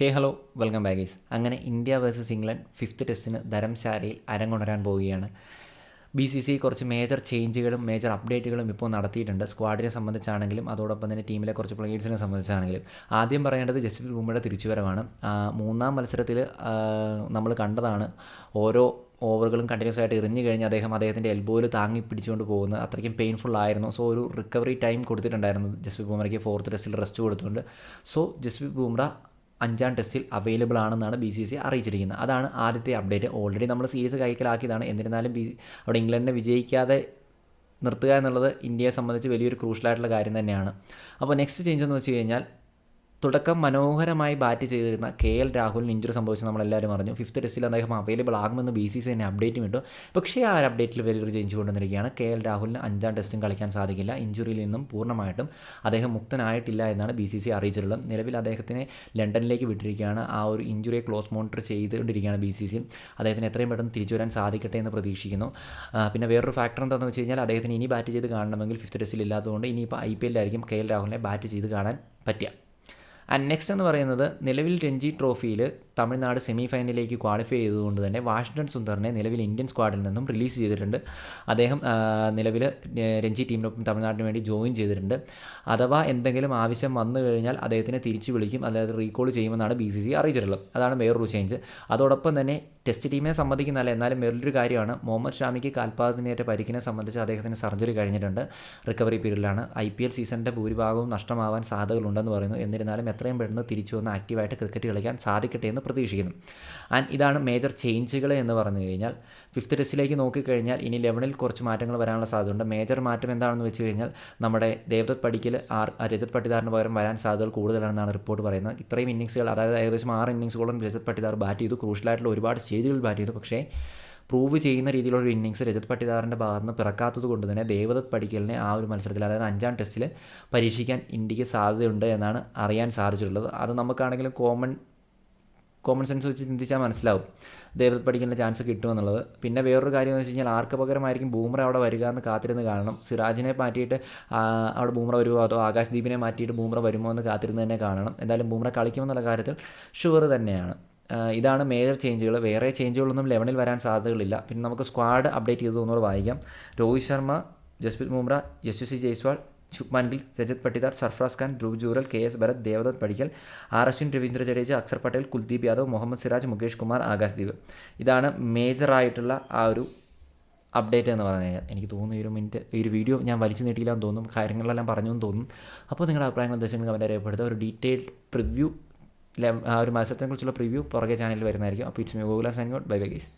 ഹേ hello welcome ബാഗീസ് അങ്ങനെ India versus England fifth ടെസ്റ്റിന് ധരംശാലയിൽ അരങ്ങുണരാൻ പോവുകയാണ്. ബി സി സി കുറച്ച് മേജർ ചേഞ്ചുകളും മേജർ അപ്ഡേറ്റുകളും ഇപ്പോൾ നടത്തിയിട്ടുണ്ട്. സ്ക്വാഡിനെ സംബന്ധിച്ചാണെങ്കിലും അതോടൊപ്പം തന്നെ ടീമിലെ കുറച്ച് പ്ലേയേഴ്സിനെ സംബന്ധിച്ചാണെങ്കിലും. ആദ്യം പറയേണ്ടത് ജസ്റ്റിൻ ബുമ്മയുടെ തിരിച്ചുവരവാണ്. മൂന്നാം മത്സരത്തിൽ നമ്മൾ കണ്ടതാണ് ഓരോ ഓവറുകളും കണ്ടിന്യൂസ് ആയിട്ട് എറിഞ്ഞു കഴിഞ്ഞ് അദ്ദേഹം അദ്ദേഹത്തിന്റെ എൽബോയിൽ താങ്ങി പിടിച്ചുകൊണ്ട് പോകുന്നത് അത്രയ്ക്കും പെയിൻഫുൾ ആയിരുന്നു. സോ ഒരു റിക്കവറി ടൈം കൊടുത്തിട്ടുണ്ടായിരുന്നു ജസ്പ്രീത് ബുംറയ്ക്ക് ഫോർത്ത് ടെസ്റ്റിൽ റെസ്റ്റ് കൊടുത്തുകൊണ്ട്. സോ ജസ്പ്രീത് ബുംറ അഞ്ചാം ടെസ്റ്റിൽ അവൈലബിൾ ആണെന്നാണ് ബി സി സി അറിയിച്ചിരിക്കുന്നത്. അതാണ് ആദ്യത്തെ അപ്ഡേറ്റ് ഓൾറെഡി നമ്മൾ സീരീസ് കൈക്കലാക്കിയതാണ്. എന്നിരുന്നാലും ബി അവിടെ ഇംഗ്ലണ്ടിനെ വിജയിക്കാതെ നിർത്തുക എന്നുള്ളത് ഇന്ത്യയെ സംബന്ധിച്ച് വലിയൊരു ക്രൂഷ്യലായിട്ടുള്ള കാര്യം തന്നെയാണ്. അപ്പോൾ നെക്സ്റ്റ് ചേഞ്ച് എന്ന് വെച്ച് കഴിഞ്ഞാൽ തുടക്കം മനോഹരമായി ബാറ്റ് ചെയ്തിരുന്ന കെ എൽ രാഹുലിന് ഇഞ്ചുറി സംഭവിച്ച് നമ്മളെല്ലാവരും അറിഞ്ഞു. ഫിഫ്ത്ത് ടെസ്റ്റിൽ അദ്ദേഹം അവൈലബിൾ ആകുമെന്ന് ബി സി സി തന്നെ അപ്ഡേറ്റും ഇട്ടു. പക്ഷേ ആ ഒരു അപ്ഡേറ്റിൽ വലിയൊരു ചേഞ്ച് കൊണ്ടുവന്നിരിക്കുകയാണ്. കെ എൽ രാഹുലിന് അഞ്ചാം ടെസ്റ്റും കളിക്കാൻ സാധിക്കില്ല. ഇഞ്ചുറിയിൽ നിന്നും പൂർണമായിട്ടും അദ്ദേഹം മുക്തനായിട്ടില്ല എന്നാണ് ബി സി സി അറിയിച്ചിട്ടുള്ളത്. നിലവിൽ അദ്ദേഹത്തിനെ ലണ്ടനിലേക്ക് വിട്ടിരിക്കുകയാണ്. ആ ഒരു ഇഞ്ചുറിയെ ക്ലോസ് മോണിറ്റർ ചെയ്തുകൊണ്ടിരിക്കുകയാണ് ബി സി സി അദ്ദേഹത്തിന് എത്രയും പെട്ടെന്ന് തിരിച്ചു വരാൻ സാധിക്കട്ടെ എന്ന് പ്രതീക്ഷിക്കുന്നു. പിന്നെ വേറൊരു ഫാക്ടർ എന്താണെന്ന് വെച്ച് കഴിഞ്ഞാൽ അദ്ദേഹത്തിന് ഇനി ബാറ്റ് ചെയ്ത് കാണണമെങ്കിൽ ഫിഫ്ത്ത് ടെസ്റ്റിൽ ഇല്ലാത്തതുകൊണ്ട് ഇനിയിപ്പോൾ ഐ പി എല്ലായിരിക്കും കെ എൽ രാഹുലിനെ ബാറ്റ് ചെയ്ത് കാണാൻ പറ്റുക. ആൻഡ് നെക്സ്റ്റ് എന്ന് പറയുന്നത് നിലവിൽ രഞ്ജി ട്രോഫിയിൽ തമിഴ്നാട് സെമി ഫൈനലിലേക്ക് ക്വാളിഫൈ ചെയ്തുകൊണ്ട് തന്നെ വാഷിംഗ്ടൺ സുന്ദറിനെ നിലവിൽ ഇന്ത്യൻ സ്ക്വാഡിൽ നിന്നും റിലീസ് ചെയ്തിട്ടുണ്ട്. അദ്ദേഹം നിലവിൽ രഞ്ജി ടീമിനൊപ്പം തമിഴ്നാടിന് വേണ്ടി ജോയിൻ ചെയ്തിട്ടുണ്ട്. അഥവാ എന്തെങ്കിലും ആവശ്യം വന്നു കഴിഞ്ഞാൽ അദ്ദേഹത്തിനെ തിരിച്ചു വിളിക്കും. അതായത് റീകോൾ ചെയ്യുമെന്നാണ് ബി സി സി അറിയിച്ചിട്ടുള്ളത്. അതാണ് വേറൊരു ചേഞ്ച് അതോടൊപ്പം തന്നെ ടെസ്റ്റ് ടീമിനെ സംബന്ധിക്കുന്നതല്ല എന്നാലും വേറൊരു കാര്യമാണ്. മുഹമ്മദ് ഷാമിക്ക് കാൽപാദത്തിനേറ്റ പരിക്കിനെ സംബന്ധിച്ച് അദ്ദേഹത്തിന് സർജറി കഴിഞ്ഞിട്ടുണ്ട്. റിക്കവറി പീരീഡിലാണ്. ഐ പി എൽ സീസണിന്റെ ഭൂരിഭാഗവും നഷ്ടമാവാൻ സാധ്യതകളുണ്ടെന്ന് പറയുന്നു. എന്നിരുന്നാലും എത്രയും പെട്ടെന്ന് തിരിച്ചു വന്ന് ആക്റ്റീവായിട്ട് ക്രിക്കറ്റ് കളിക്കാൻ സാധിക്കട്ടെ എന്ന് പ്രതീക്ഷിക്കുന്നു. ആൻഡ് ഇതാണ് മേജർ ചേഞ്ചുകൾ എന്ന് പറഞ്ഞു കഴിഞ്ഞാൽ ഫിഫ്ത്ത് ടെസ്റ്റിലേക്ക് നോക്കിക്കഴിഞ്ഞാൽ ഇനി ലെവനിൽ കുറച്ച് മാറ്റങ്ങൾ വരാനുള്ള സാധ്യതയുണ്ട്. മേജർ മാറ്റം എന്താണെന്ന് വെച്ച് കഴിഞ്ഞാൽ നമ്മുടെ ദേവദത്ത് പടിക്കൽ ആർ രജത് പട്ടിദാറിന് പകരം വരാൻ സാധ്യതകൾ കൂടുതലാണെന്നാണ് റിപ്പോർട്ട് പറയുന്നത്. ഇത്രയും ഇന്നിങ്സുകൾ അതായത് ഏകദേശം ആറ് ഇന്നിങ്സുകളും രജത് പട്ടിദാർ ബാറ്റ് ചെയ്തു. ക്രൂഷ്യലായിട്ടുള്ള ഒരുപാട് സ്റ്റേജുകൾ ബാറ്റ് ചെയ്തു. പക്ഷേ പ്രൂവ് ചെയ്യുന്ന രീതിയിലുള്ള ഒരു ഇന്നിങ്സ് രജത് പട്ടിദാറിന്റെ ഭാഗത്ത് നിന്ന് പിറക്കാത്തത് കൊണ്ട് തന്നെ ദേവദത്ത് പടിക്കലിനെ ആ ഒരു മത്സരത്തിൽ അതായത് അഞ്ചാം ടെസ്റ്റിൽ പരീക്ഷിക്കാൻ ഇന്ത്യയ്ക്ക് സാധ്യതയുണ്ട് എന്നാണ് അറിയാൻ സാധിച്ചിട്ടുള്ളത്. അത് നമുക്കാണെങ്കിലും കോമൺ കോമൺ സെൻസ് വെച്ച് ചിന്തിച്ചാൽ മനസ്സിലാവും. ദൈവത്തിൽ പഠിക്കുന്ന ചാൻസ് കിട്ടുമെന്നുള്ളത് പിന്നെ വേറൊരു കാര്യം എന്ന് വെച്ച് കഴിഞ്ഞാൽ ആർക്ക് പകരമായിരിക്കും ബൂമറ അവിടെ വരിക എന്ന് കാത്തിരുന്ന് കാണണം. സിറാജിനെ മാറ്റിയിട്ട് അവിടെ ബൂമറ വരുമോ അതോ ആകാശ് ദീപിനെ മാറ്റിയിട്ട് ബൂമറ വരുമോ എന്ന് കാത്തിരുന്ന് തന്നെ കാണണം. എന്തായാലും ബൂമറ കളിക്കുമെന്നുള്ള കാര്യത്തിൽ ഷുവർ തന്നെയാണ്. ഇതാണ് മേജർ ചേഞ്ചുകൾ വേറെ ചേഞ്ചുകളൊന്നും ലെവനിൽ വരാൻ സാധ്യതകളില്ല. പിന്നെ നമുക്ക് സ്ക്വാഡ് അപ്ഡേറ്റ് ചെയ്ത് ഒന്നുകൂടെ വായിക്കാം. Rohit Sharma Jasprit Bumrah Yashasvi Jaiswal Shubman Gill Rajat Patidar Sarfaraz Khan Dhruv Jurel K S Bharat Devdutt Padikkal R Ashwin Ravindra Jadeja Axar Patel Kuldeep Yadav Mohammed Siraj Mukesh Kumar Akash Deep. ഇതാണ് മേജറായിട്ടുള്ള ആ ഒരു update എന്ന് പറഞ്ഞു കഴിഞ്ഞാൽ. എനിക്ക് തോന്നുന്നു ഈ ഒരു മിനിറ്റ് ഈ ഒരു വീഡിയോ ഞാൻ വലിച്ചു നീട്ടിയില്ല എന്ന് തോന്നും കാര്യങ്ങളെല്ലാം പറഞ്ഞു എന്ന് തോന്നും. അപ്പോൾ നിങ്ങളുടെ അഭിപ്രായങ്ങൾ നിർദ്ദേശങ്ങൾ കമന്റ് രേഖപ്പെടുത്തുക. ഒരു ഡീറ്റെയിൽഡ് പ്രിവ്യൂ ആ ഒരു മത്സരത്തെക്കുറിച്ചുള്ള പ്രിവ്യൂ പുറകെ ചാനലിൽ വരുന്നതായിരിക്കും. അപ്പോൾ it's me Gokula good bye bye guys